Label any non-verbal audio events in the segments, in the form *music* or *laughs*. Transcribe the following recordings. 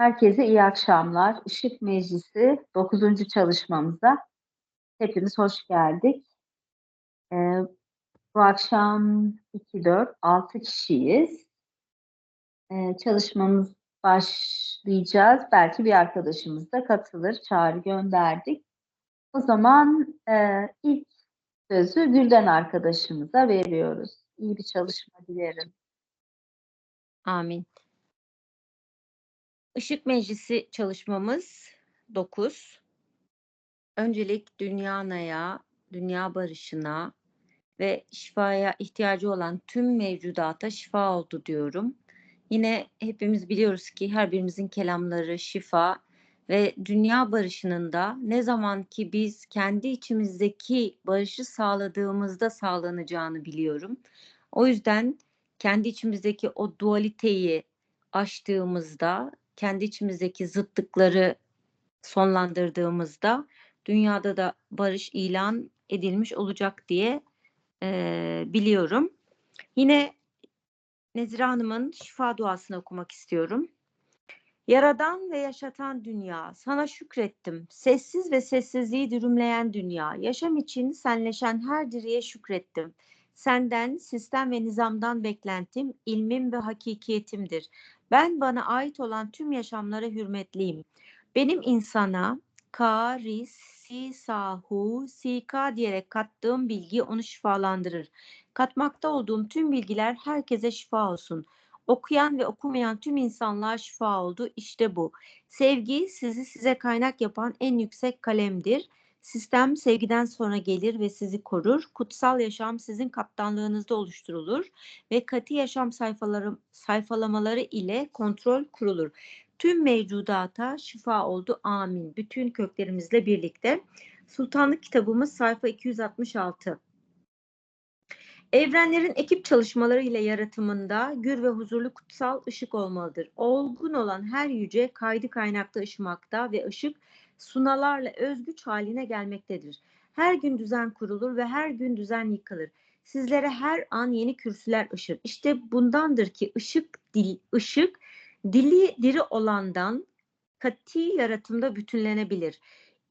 Herkese iyi akşamlar. Işık Meclisi 9. çalışmamıza hepimiz hoş geldik. Ee, bu akşam 2, 4, 6 kişiyiz. Ee, çalışmamız başlayacağız. Belki bir arkadaşımız da katılır. Çağrı gönderdik. O zaman e, ilk sözü Gülden arkadaşımıza veriyoruz. İyi bir çalışma dilerim. Amin. Işık Meclisi çalışmamız 9. Öncelik dünyanaya, dünya barışına ve şifaya ihtiyacı olan tüm mevcudata şifa oldu diyorum. Yine hepimiz biliyoruz ki her birimizin kelamları şifa ve dünya barışının da ne zaman ki biz kendi içimizdeki barışı sağladığımızda sağlanacağını biliyorum. O yüzden kendi içimizdeki o dualiteyi aştığımızda, kendi içimizdeki zıtlıkları sonlandırdığımızda dünyada da barış ilan edilmiş olacak diye e, biliyorum. Yine Nezire Hanım'ın şifa duasını okumak istiyorum. Yaradan ve yaşatan dünya, sana şükrettim. Sessiz ve sessizliği dürümleyen dünya, yaşam için senleşen her diriye şükrettim. Senden, sistem ve nizamdan beklentim, ilmim ve hakikiyetimdir. Ben bana ait olan tüm yaşamlara hürmetliyim. Benim insana, ka, ris, si, sahu, sika diyerek kattığım bilgi onu şifalandırır. Katmakta olduğum tüm bilgiler herkese şifa olsun. Okuyan ve okumayan tüm insanlığa şifa oldu. İşte bu. Sevgi sizi size kaynak yapan en yüksek kalemdir. Sistem sevgiden sonra gelir ve sizi korur. Kutsal yaşam sizin kaptanlığınızda oluşturulur ve katı yaşam sayfaları, sayfalamaları ile kontrol kurulur. Tüm mevcudata şifa oldu. Amin. Bütün köklerimizle birlikte. Sultanlık kitabımız sayfa 266. Evrenlerin ekip çalışmaları ile yaratımında gür ve huzurlu kutsal ışık olmalıdır. Olgun olan her yüce kaydı kaynakta ışımakta ve ışık sunalarla özgüç haline gelmektedir. Her gün düzen kurulur ve her gün düzen yıkılır. Sizlere her an yeni kürsüler ışır. İşte bundandır ki ışık dil ışık dili diri olandan kati yaratımda bütünlenebilir.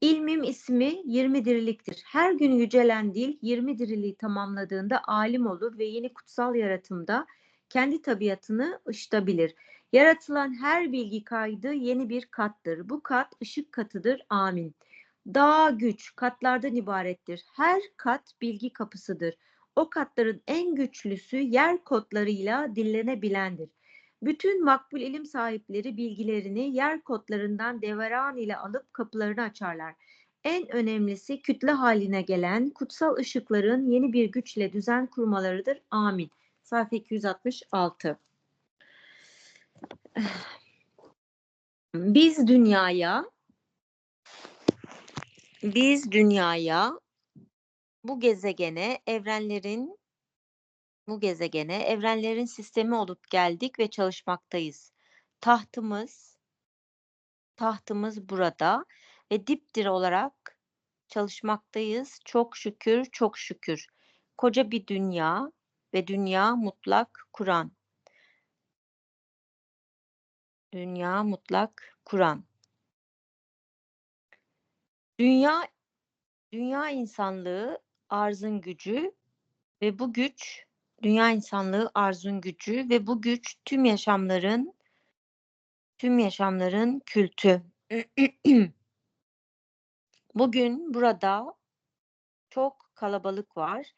İlmim ismi 20 diriliktir. Her gün yücelen dil 20 diriliği tamamladığında alim olur ve yeni kutsal yaratımda kendi tabiatını ışıtabilir. Yaratılan her bilgi kaydı yeni bir kattır. Bu kat ışık katıdır. Amin. Dağ güç katlardan ibarettir. Her kat bilgi kapısıdır. O katların en güçlüsü yer kodlarıyla dillenebilendir. Bütün makbul ilim sahipleri bilgilerini yer kodlarından deveran ile alıp kapılarını açarlar. En önemlisi kütle haline gelen kutsal ışıkların yeni bir güçle düzen kurmalarıdır. Amin. Sayfa 266. Biz dünyaya biz dünyaya bu gezegene evrenlerin bu gezegene evrenlerin sistemi olup geldik ve çalışmaktayız. Tahtımız tahtımız burada ve dipdir olarak çalışmaktayız. Çok şükür, çok şükür. Koca bir dünya ve dünya mutlak Kur'an. Dünya mutlak Kur'an. Dünya dünya insanlığı arzın gücü ve bu güç dünya insanlığı arzun gücü ve bu güç tüm yaşamların tüm yaşamların kültü. *clears throat* Bugün burada çok kalabalık var.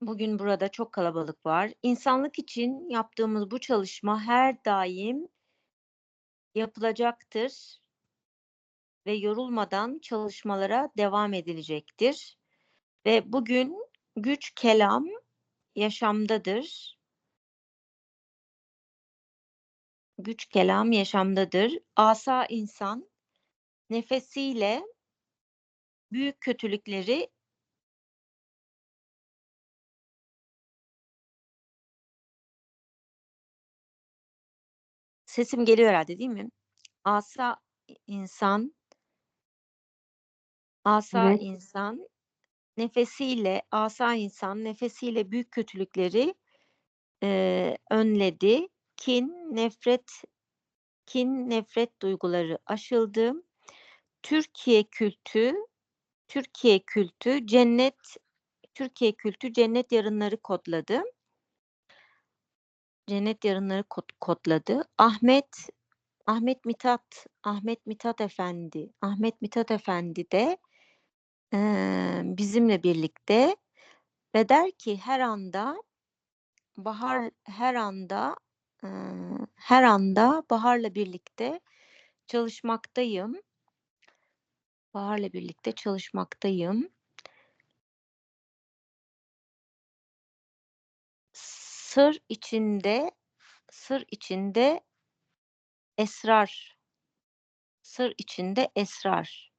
Bugün burada çok kalabalık var. İnsanlık için yaptığımız bu çalışma her daim yapılacaktır ve yorulmadan çalışmalara devam edilecektir. Ve bugün güç kelam yaşamdadır. Güç kelam yaşamdadır. Asa insan nefesiyle büyük kötülükleri Sesim geliyor herhalde değil mi? Asa insan asa Evet. insan nefesiyle asa insan nefesiyle büyük kötülükleri e, önledi. Kin, nefret kin, nefret duyguları aşıldı. Türkiye kültü, Türkiye kültü, cennet, Türkiye kültü cennet yarınları kodladı. Cennet yarınları kod, kodladı. Ahmet, Ahmet Mithat, Ahmet Mithat Efendi, Ahmet Mithat Efendi de eee, bizimle birlikte ve der ki her anda bahar her anda eee, her anda baharla birlikte çalışmaktayım. Baharla birlikte çalışmaktayım. Sır içinde sır içinde esrar. Sır içinde esrar.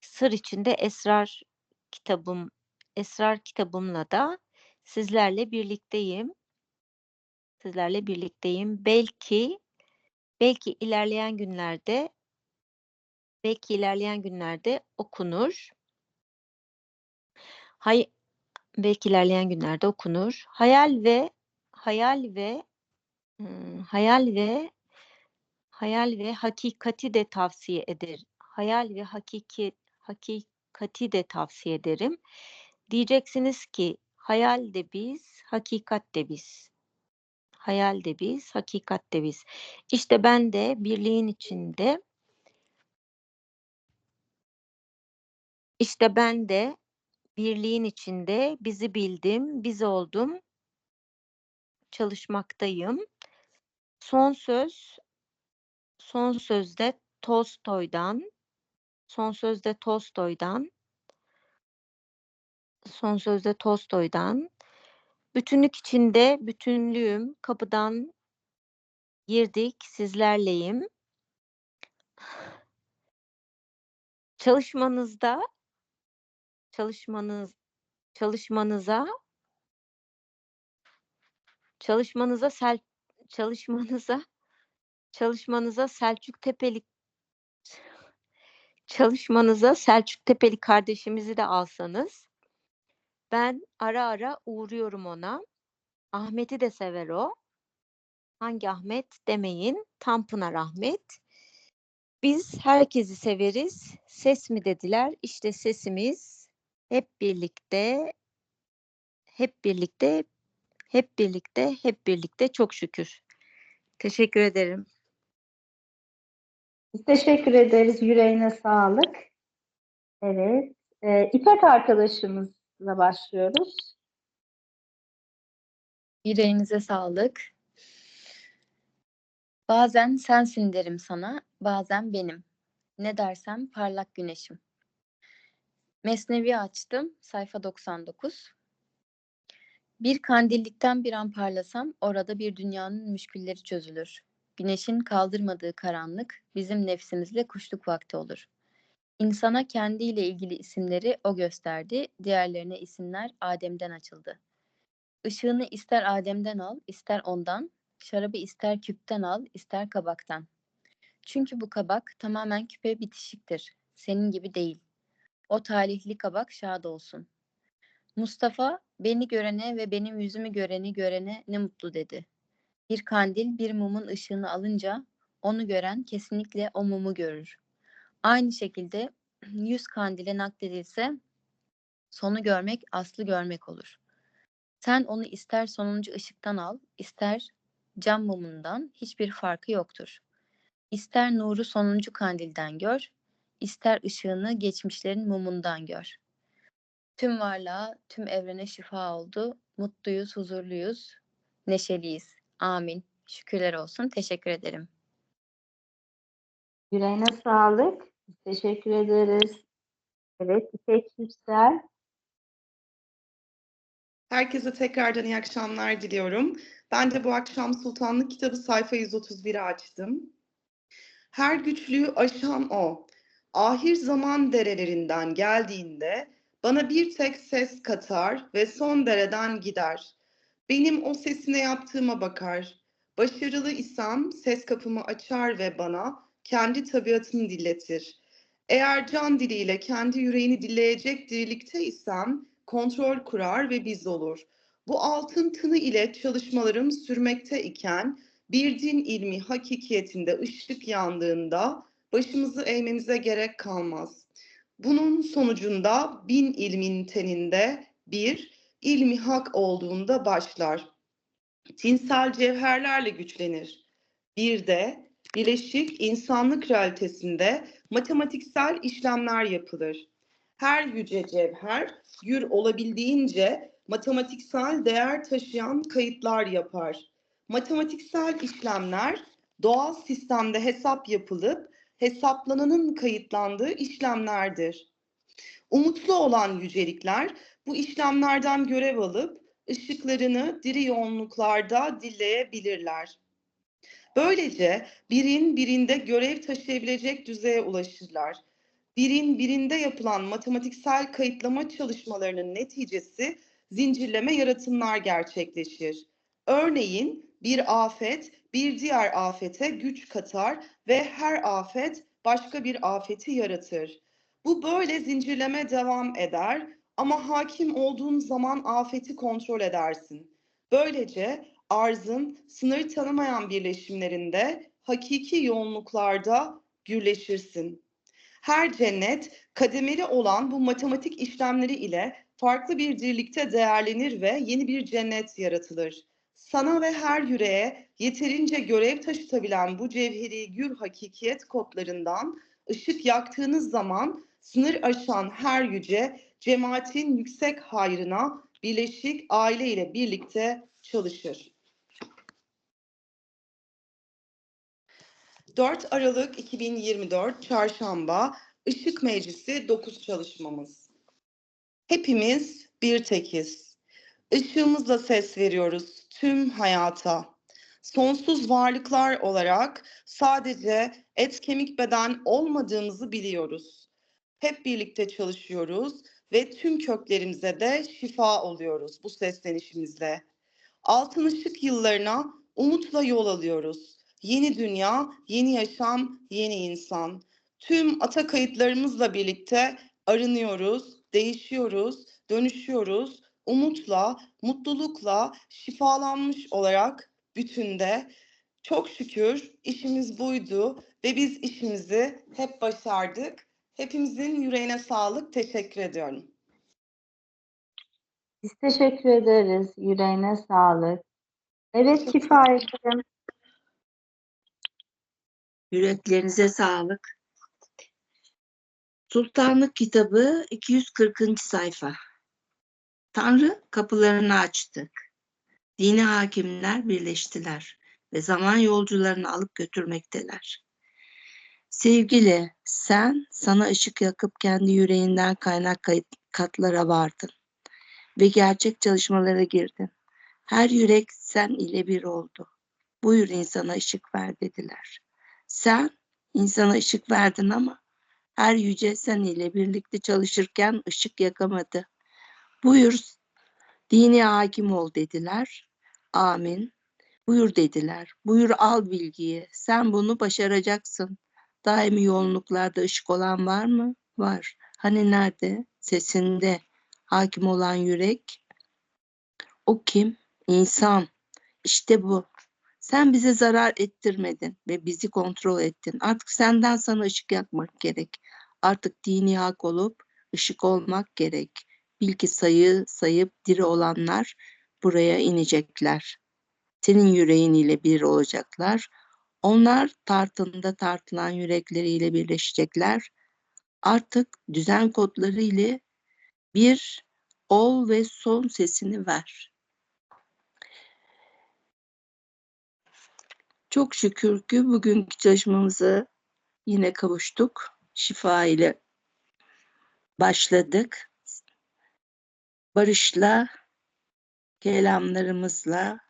Sır içinde esrar kitabım esrar kitabımla da sizlerle birlikteyim. Sizlerle birlikteyim. Belki belki ilerleyen günlerde belki ilerleyen günlerde okunur. Hay belki ilerleyen günlerde okunur. Hayal ve hayal ve ıı, hayal ve hayal ve hakikati de tavsiye eder. Hayal ve hakiki hakikati de tavsiye ederim. Diyeceksiniz ki hayal de biz, hakikat de biz. Hayal de biz, hakikat de biz. İşte ben de birliğin içinde işte ben de birliğin içinde bizi bildim, biz oldum. Çalışmaktayım. Son söz son sözde Tolstoy'dan son sözde Tolstoy'dan son sözde Tolstoy'dan bütünlük içinde bütünlüğüm kapıdan girdik sizlerleyim. Çalışmanızda çalışmanız çalışmanıza çalışmanıza sel çalışmanıza çalışmanıza Selçuk Tepeli çalışmanıza Selçuk Tepeli kardeşimizi de alsanız ben ara ara uğruyorum ona. Ahmet'i de sever o. Hangi Ahmet demeyin. Tanpınar Ahmet. Biz herkesi severiz. Ses mi dediler? İşte sesimiz hep birlikte hep birlikte hep birlikte hep birlikte çok şükür. Teşekkür ederim. Biz teşekkür ederiz. Yüreğine sağlık. Evet. Ee, İpek arkadaşımızla başlıyoruz. Yüreğinize sağlık. Bazen sensin derim sana, bazen benim. Ne dersem parlak güneşim. Mesnevi açtım, sayfa 99. Bir kandillikten bir an parlasam, orada bir dünyanın müşkülleri çözülür. Güneşin kaldırmadığı karanlık, bizim nefsimizle kuşluk vakti olur. İnsana kendiyle ilgili isimleri o gösterdi, diğerlerine isimler Adem'den açıldı. Işığını ister Adem'den al, ister ondan, şarabı ister küpten al, ister kabaktan. Çünkü bu kabak tamamen küpe bitişiktir. Senin gibi değil. O talihli kabak şad olsun. Mustafa beni görene ve benim yüzümü göreni görene ne mutlu dedi. Bir kandil bir mumun ışığını alınca onu gören kesinlikle o mumu görür. Aynı şekilde *clears throat* yüz kandile nakledilse sonu görmek aslı görmek olur. Sen onu ister sonuncu ışıktan al, ister cam mumundan hiçbir farkı yoktur. İster nuru sonuncu kandilden gör, ister ışığını geçmişlerin mumundan gör. Tüm varlığa, tüm evrene şifa oldu. Mutluyuz, huzurluyuz, neşeliyiz. Amin. Şükürler olsun. Teşekkür ederim. Yüreğine sağlık. Teşekkür ederiz. Evet, İpek Yüksel. Herkese tekrardan iyi akşamlar diliyorum. Ben de bu akşam Sultanlık kitabı sayfa 131'i açtım. Her güçlüğü aşan o. Ahir zaman derelerinden geldiğinde bana bir tek ses katar ve son dereden gider. Benim o sesine yaptığıma bakar. Başarılı isem ses kapımı açar ve bana kendi tabiatını dilletir. Eğer can diliyle kendi yüreğini dilleyecek dirilikte isem kontrol kurar ve biz olur. Bu altın tını ile çalışmalarım sürmekte iken bir din ilmi hakikiyetinde ışık yandığında başımızı eğmemize gerek kalmaz. Bunun sonucunda bin ilmin teninde bir, ilmi hak olduğunda başlar. Tinsel cevherlerle güçlenir. Bir de bileşik insanlık realitesinde matematiksel işlemler yapılır. Her yüce cevher gür olabildiğince matematiksel değer taşıyan kayıtlar yapar. Matematiksel işlemler doğal sistemde hesap yapılıp hesaplananın kayıtlandığı işlemlerdir. Umutlu olan yücelikler bu işlemlerden görev alıp ışıklarını diri yoğunluklarda dilleyebilirler. Böylece birin birinde görev taşıyabilecek düzeye ulaşırlar. Birin birinde yapılan matematiksel kayıtlama çalışmalarının neticesi zincirleme yaratımlar gerçekleşir. Örneğin bir afet bir diğer afete güç katar ve her afet başka bir afeti yaratır. Bu böyle zincirleme devam eder ama hakim olduğun zaman afeti kontrol edersin. Böylece arzın sınır tanımayan birleşimlerinde hakiki yoğunluklarda gürleşirsin. Her cennet kademeli olan bu matematik işlemleri ile farklı bir dirlikte değerlenir ve yeni bir cennet yaratılır. Sana ve her yüreğe yeterince görev taşıtabilen bu cevheri gür hakikiyet kodlarından ışık yaktığınız zaman sınır aşan her yüce cemaatin yüksek hayrına birleşik aile ile birlikte çalışır. 4 Aralık 2024 Çarşamba Işık Meclisi 9 çalışmamız. Hepimiz bir tekiz. Işığımızla ses veriyoruz tüm hayata. Sonsuz varlıklar olarak sadece et kemik beden olmadığımızı biliyoruz. Hep birlikte çalışıyoruz ve tüm köklerimize de şifa oluyoruz bu seslenişimizle. Altın ışık yıllarına umutla yol alıyoruz. Yeni dünya, yeni yaşam, yeni insan. Tüm ata kayıtlarımızla birlikte arınıyoruz, değişiyoruz, dönüşüyoruz. Umutla, mutlulukla şifalanmış olarak bütünde çok şükür işimiz buydu ve biz işimizi hep başardık. Hepimizin yüreğine sağlık. Teşekkür ediyorum. Biz teşekkür ederiz. Yüreğine sağlık. Evet Kifayetim. Yüreklerinize sağlık. Sultanlık kitabı 240. sayfa. Tanrı kapılarını açtı. Dini hakimler birleştiler ve zaman yolcularını alıp götürmekteler. Sevgili, sen sana ışık yakıp kendi yüreğinden kaynak katlara vardın ve gerçek çalışmalara girdin. Her yürek sen ile bir oldu. Buyur insana ışık ver dediler. Sen insana ışık verdin ama her yüce sen ile birlikte çalışırken ışık yakamadı. Buyur dini hakim ol dediler. Amin. Buyur dediler. Buyur al bilgiyi. Sen bunu başaracaksın. Daimi yoğunluklarda ışık olan var mı? Var. Hani nerede? Sesinde. Hakim olan yürek. O kim? İnsan. İşte bu. Sen bize zarar ettirmedin ve bizi kontrol ettin. Artık senden sana ışık yakmak gerek. Artık dini hak olup ışık olmak gerek. Bil sayı sayıp diri olanlar buraya inecekler. Senin yüreğin ile bir olacaklar. Onlar tartında tartılan yürekleriyle birleşecekler. Artık düzen kodları ile bir ol ve son sesini ver. Çok şükür ki bugünkü çalışmamızı yine kavuştuk. Şifa ile başladık. Barışla, kelamlarımızla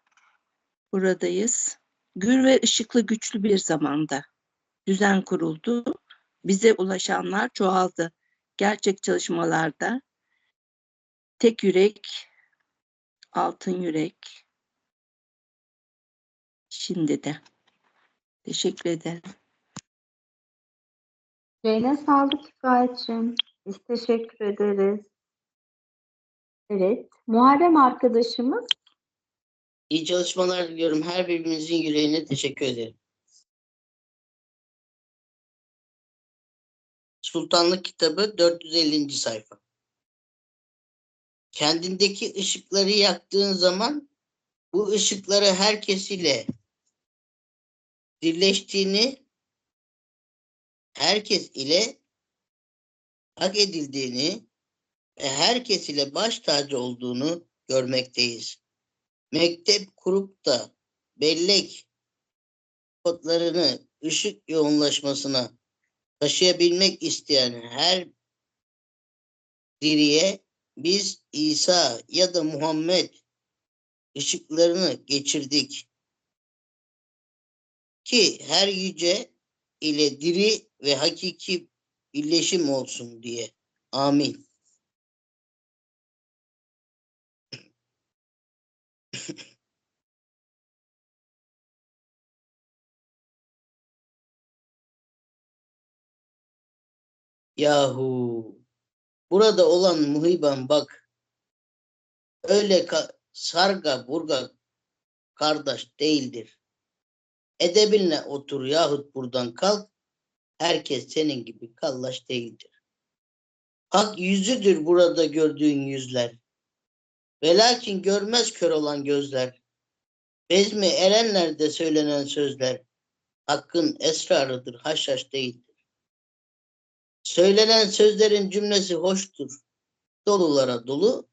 buradayız. Gür ve ışıklı güçlü bir zamanda düzen kuruldu. Bize ulaşanlar çoğaldı. Gerçek çalışmalarda tek yürek, altın yürek, şimdi de. Teşekkür ederim. Yüreğine sağlık Kifayet'cim. Biz teşekkür ederiz. Evet. Muharrem arkadaşımız İyi çalışmalar diliyorum. Her birimizin yüreğine teşekkür ederim. Sultanlık kitabı 450. sayfa. Kendindeki ışıkları yaktığın zaman bu ışıkları herkes ile birleştiğini, herkes ile hak edildiğini herkes ile baş tacı olduğunu görmekteyiz. Mektep kurup da bellek kodlarını ışık yoğunlaşmasına taşıyabilmek isteyen her diriye biz İsa ya da Muhammed ışıklarını geçirdik. Ki her yüce ile diri ve hakiki birleşim olsun diye. Amin. Yahu burada olan muhiben bak öyle sarga burga kardeş değildir. Edebinle otur yahut buradan kalk. Herkes senin gibi kallaş değildir. Hak yüzüdür burada gördüğün yüzler. Ve lakin görmez kör olan gözler. Bezmi erenlerde söylenen sözler. Hakkın esrarıdır, haşhaş değildir. Söylenen sözlerin cümlesi hoştur. Dolulara dolu,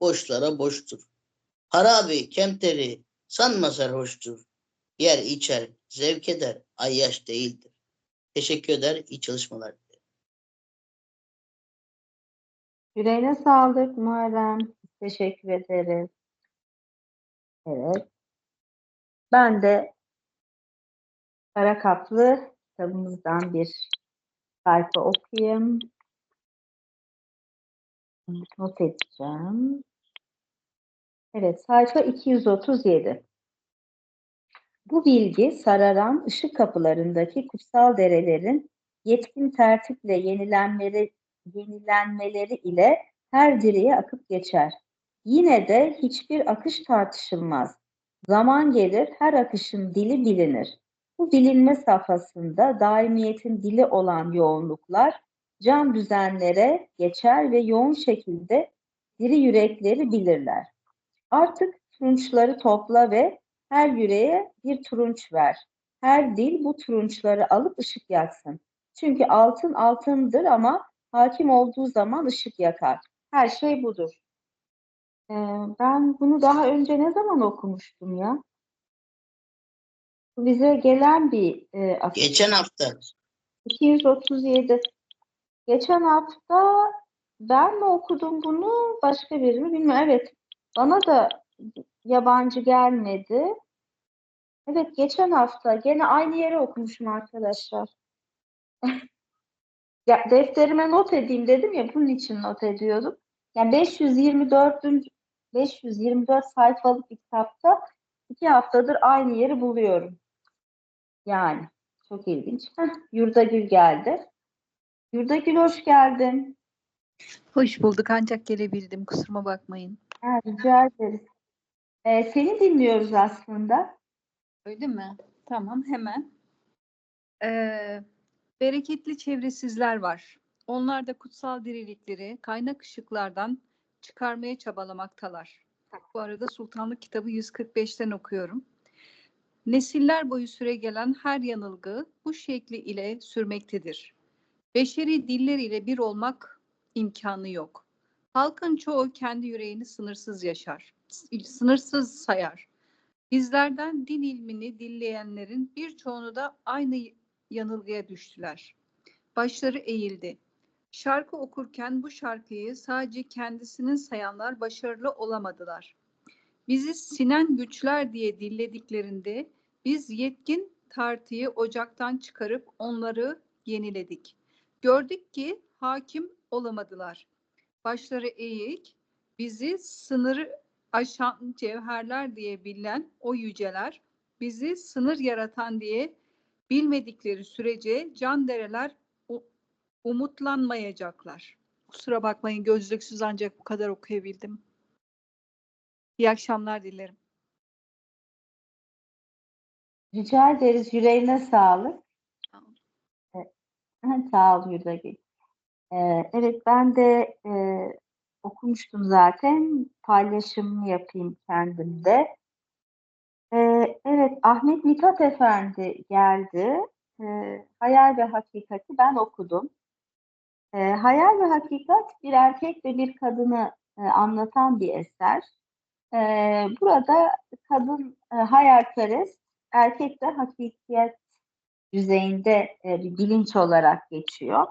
boşlara boştur. Harabi, kemteri sanma sarhoştur. Yer içer, zevk eder, ayyaş değildir. Teşekkür eder, iyi çalışmalar. Yüreğine sağlık Muharrem. Teşekkür ederiz. Evet. Ben de Kara Kaplı kitabımızdan bir sayfa okuyayım. Not edeceğim. Evet, sayfa 237. Bu bilgi sararan ışık kapılarındaki kutsal derelerin yetkin tertiple yenilenmeleri, yenilenmeleri ile her direğe akıp geçer. Yine de hiçbir akış tartışılmaz. Zaman gelir her akışın dili bilinir. Bu bilinme safhasında daimiyetin dili olan yoğunluklar can düzenlere geçer ve yoğun şekilde diri yürekleri bilirler. Artık turunçları topla ve her yüreğe bir turunç ver. Her dil bu turunçları alıp ışık yaksın. Çünkü altın altındır ama hakim olduğu zaman ışık yakar. Her şey budur. Ee, ben bunu daha önce ne zaman okumuştum ya? Bize gelen bir e. Geçen hafta 237. Geçen hafta ben mi okudum bunu, başka biri mi bilmiyorum. Evet, bana da yabancı gelmedi. Evet, geçen hafta gene aynı yere okumuşum arkadaşlar. *laughs* Ya defterime not edeyim dedim ya, bunun için not ediyordum. Yani 524. 524 sayfalık bir kitapta iki haftadır aynı yeri buluyorum. Yani çok ilginç. Heh, Yurdagül geldi. Yurdagül hoş geldin. Hoş bulduk ancak gelebildim kusuruma bakmayın. Ha, rica ederiz. Ee, seni dinliyoruz aslında. Öyle mi? Tamam hemen. Ee, bereketli çevresizler var. Onlar da kutsal dirilikleri kaynak ışıklardan çıkarmaya çabalamaktalar. Bu arada Sultanlık kitabı 145'ten okuyorum. Nesiller boyu süre gelen her yanılgı bu şekli ile sürmektedir. Beşeri diller ile bir olmak imkanı yok. Halkın çoğu kendi yüreğini sınırsız yaşar, sınırsız sayar. Bizlerden din ilmini dinleyenlerin birçoğunu da aynı yanılgıya düştüler. Başları eğildi. Şarkı okurken bu şarkıyı sadece kendisinin sayanlar başarılı olamadılar. Bizi sinen güçler diye dillediklerinde biz yetkin tartıyı ocaktan çıkarıp onları yeniledik. Gördük ki hakim olamadılar. Başları eğik, bizi sınırı aşan cevherler diye bilinen o yüceler, bizi sınır yaratan diye bilmedikleri sürece can dereler umutlanmayacaklar. Kusura bakmayın gözlüksüz ancak bu kadar okuyabildim. İyi akşamlar dilerim. Rica ederiz. Yüreğine sağlık. Sağ *laughs* Sağ ol Yurdagül. Ee, evet ben de e, okumuştum zaten. Paylaşımını yapayım kendimde. Ee, evet Ahmet Mithat Efendi geldi. Ee, Hayal ve Hakikati ben okudum. Ee, Hayal ve Hakikat bir erkek ve bir kadını e, anlatan bir eser. Ee, burada kadın e, hayalperest, erkek de hakikiyet düzeyinde e, bir bilinç olarak geçiyor.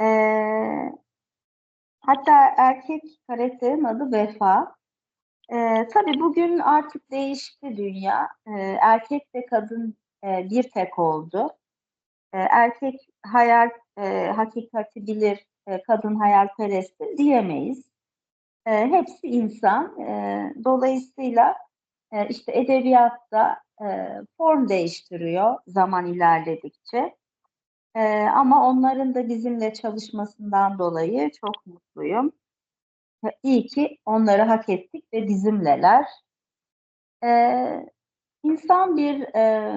Ee, hatta erkek karakterin adı Vefa. Ee, tabii bugün artık değişti dünya. Ee, erkek ve kadın e, bir tek oldu. Ee, erkek hayal e, hakikati bilir, e, kadın hayalperesttir diyemeyiz. E, hepsi insan. E, dolayısıyla e, işte edebiyatta e, form değiştiriyor zaman ilerledikçe. E, ama onların da bizimle çalışmasından dolayı çok mutluyum. İyi ki onları hak ettik ve bizimleler. E, insan bir e,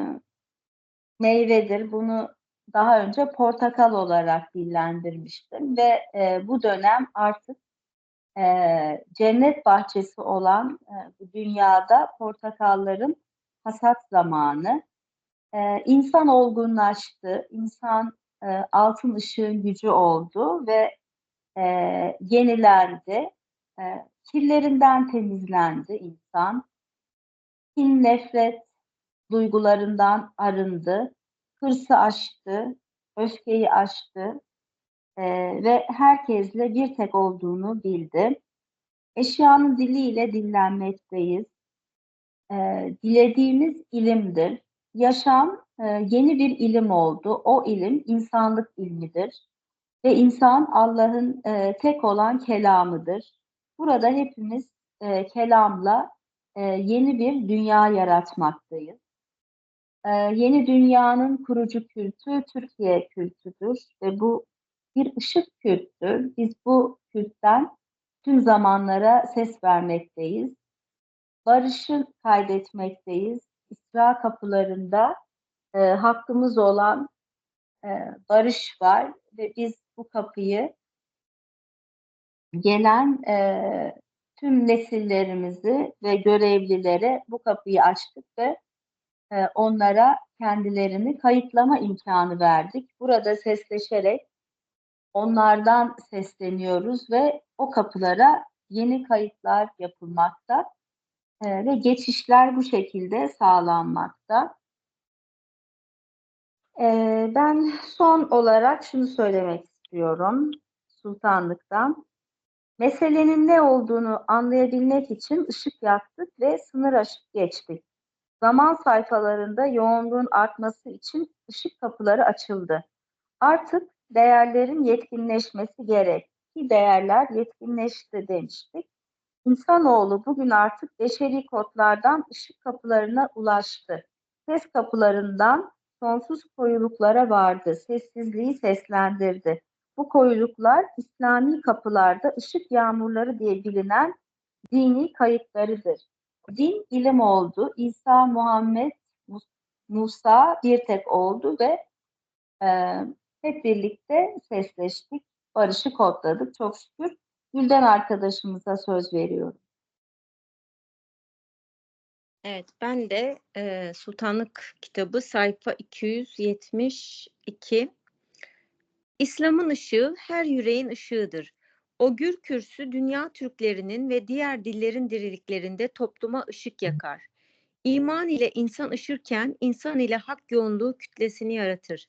meyvedir. Bunu daha önce portakal olarak dillendirmiştim ve e, bu dönem artık e, cennet bahçesi olan e, bu dünyada portakalların hasat zamanı. E, insan olgunlaştı, insan e, altın ışığın gücü oldu ve e, yenilendi, e, kirlerinden temizlendi insan, kin, nefret duygularından arındı, hırsı aştı, öfkeyi aştı e, ve herkesle bir tek olduğunu bildi. Eşyanın diliyle dillenmekteyiz. E, dilediğimiz ilimdir. Yaşam e, yeni bir ilim oldu. O ilim insanlık ilmidir. Ve insan Allah'ın e, tek olan kelamıdır. Burada hepimiz e, kelamla e, yeni bir dünya yaratmaktayız. E, yeni dünyanın kurucu kültü Türkiye kültüdür ve bu bir ışık kültür. Biz bu kültten tüm zamanlara ses vermekteyiz. Barışı kaydetmekteyiz. İsra kapılarında e, hakkımız olan e, barış var ve biz bu kapıyı gelen e, tüm nesillerimizi ve görevlilere bu kapıyı açtık ve e, onlara kendilerini kayıtlama imkanı verdik. Burada sesleşerek onlardan sesleniyoruz ve o kapılara yeni kayıtlar yapılmakta e, ve geçişler bu şekilde sağlanmakta. E, ben son olarak şunu söylemek istiyorum sultanlıktan. Meselenin ne olduğunu anlayabilmek için ışık yaktık ve sınır aşıp geçtik. Zaman sayfalarında yoğunluğun artması için ışık kapıları açıldı. Artık değerlerin yetkinleşmesi gerek ki değerler yetkinleşti demiştik. İnsanoğlu bugün artık beşeri kodlardan ışık kapılarına ulaştı. Ses kapılarından sonsuz koyuluklara vardı. Sessizliği seslendirdi. Bu koyuluklar İslami kapılarda ışık yağmurları diye bilinen dini kayıtlarıdır. Din ilim oldu. İsa, Muhammed, Musa bir tek oldu ve e, hep birlikte sesleştik, barışı kodladık çok şükür. Gülden arkadaşımıza söz veriyorum. Evet, ben de e, Sultanlık kitabı sayfa 272. İslam'ın ışığı her yüreğin ışığıdır. O gür kürsü dünya Türklerinin ve diğer dillerin diriliklerinde topluma ışık yakar. İman ile insan ışırken insan ile hak yoğunluğu kütlesini yaratır.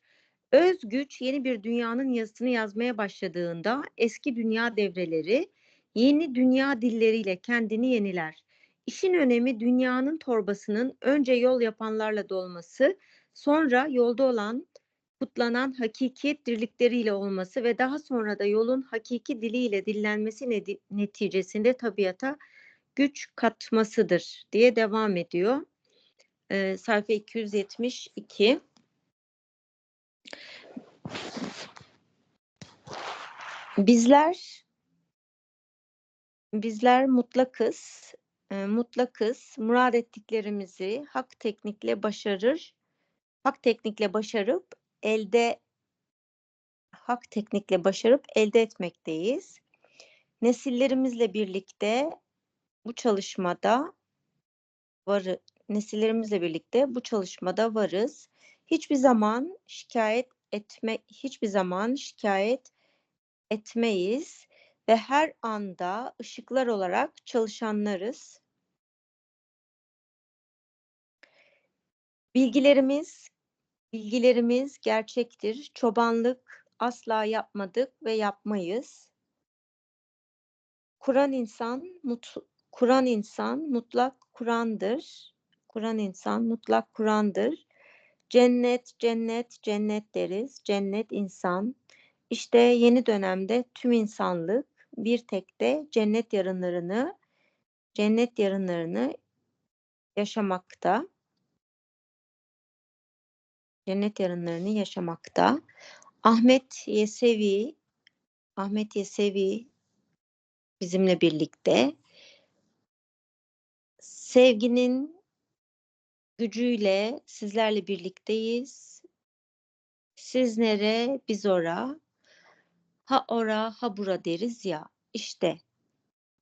Öz güç yeni bir dünyanın yazısını yazmaya başladığında eski dünya devreleri yeni dünya dilleriyle kendini yeniler. İşin önemi dünyanın torbasının önce yol yapanlarla dolması, sonra yolda olan kutlanan hakikiyet dirlikleriyle olması ve daha sonra da yolun hakiki diliyle dillenmesi neti- neticesinde tabiata güç katmasıdır diye devam ediyor. Ee, sayfa 272. Bizler bizler mutlakız. e, mutlakız. Murad ettiklerimizi hak teknikle başarır. Hak teknikle başarıp elde hak teknikle başarıp elde etmekteyiz. Nesillerimizle birlikte bu çalışmada varı nesillerimizle birlikte bu çalışmada varız. Hiçbir zaman şikayet etme hiçbir zaman şikayet etmeyiz ve her anda ışıklar olarak çalışanlarız. Bilgilerimiz bilgilerimiz gerçektir. Çobanlık asla yapmadık ve yapmayız. Kur'an insan mut, Kur'an insan mutlak Kur'an'dır. Kur'an insan mutlak Kur'an'dır. Cennet, cennet, cennet deriz. Cennet insan. İşte yeni dönemde tüm insanlık bir tek de cennet yarınlarını cennet yarınlarını yaşamakta. Cennet yarınlarını yaşamakta. Ahmet Yesevi Ahmet Yesevi bizimle birlikte sevginin gücüyle sizlerle birlikteyiz. Siz nere, biz ora. Ha ora, ha bura deriz ya. İşte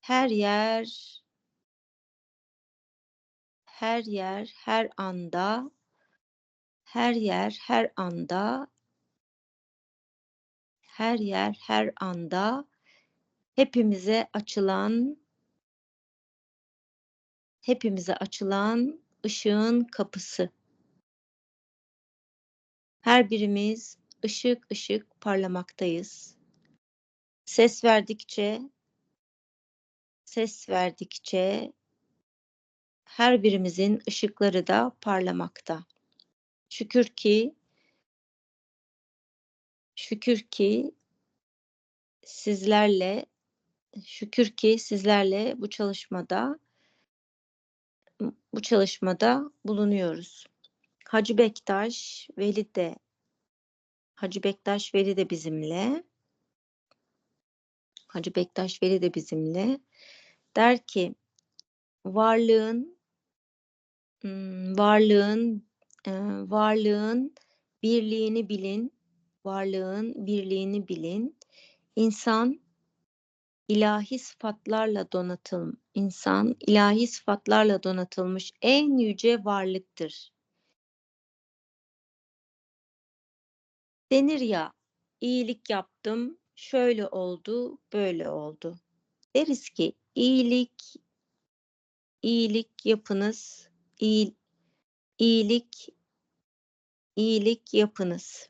her yer, her yer, her anda, her yer, her anda, her yer, her anda hepimize açılan, hepimize açılan ışığın kapısı. Her birimiz ışık ışık parlamaktayız. Ses verdikçe, ses verdikçe her birimizin ışıkları da parlamakta. Şükür ki, şükür ki sizlerle, şükür ki sizlerle bu çalışmada, bu çalışmada bulunuyoruz. Hacı Bektaş Veli de Hacı Bektaş Veli de bizimle. Hacı Bektaş Veli de bizimle. Der ki varlığın hmm, varlığın e, varlığın birliğini bilin. Varlığın birliğini bilin. İnsan ilahi sıfatlarla donatıl insan ilahi sıfatlarla donatılmış en yüce varlıktır. Denir ya iyilik yaptım, şöyle oldu, böyle oldu. Deriz ki iyilik iyilik yapınız, iyi, iyilik iyilik yapınız.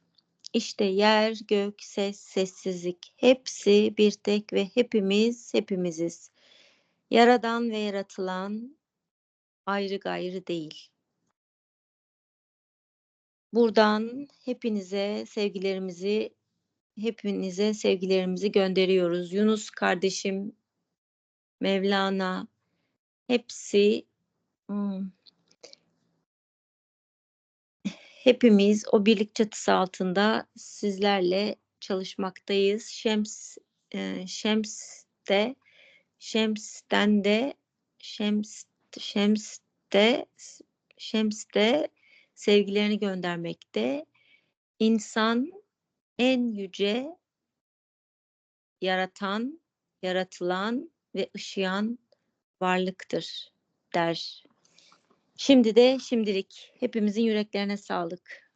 İşte yer, gök, ses, sessizlik hepsi bir tek ve hepimiz hepimiziz. Yaradan ve yaratılan ayrı gayrı değil. Buradan hepinize sevgilerimizi hepinize sevgilerimizi gönderiyoruz. Yunus kardeşim, Mevlana hepsi hmm, hepimiz o birlik çatısı altında sizlerle çalışmaktayız. Şems e, Şems de Şems'ten de Şems Şems de Şems de sevgilerini göndermekte. İnsan en yüce yaratan, yaratılan ve ışıyan varlıktır der. Şimdi de şimdilik hepimizin yüreklerine sağlık.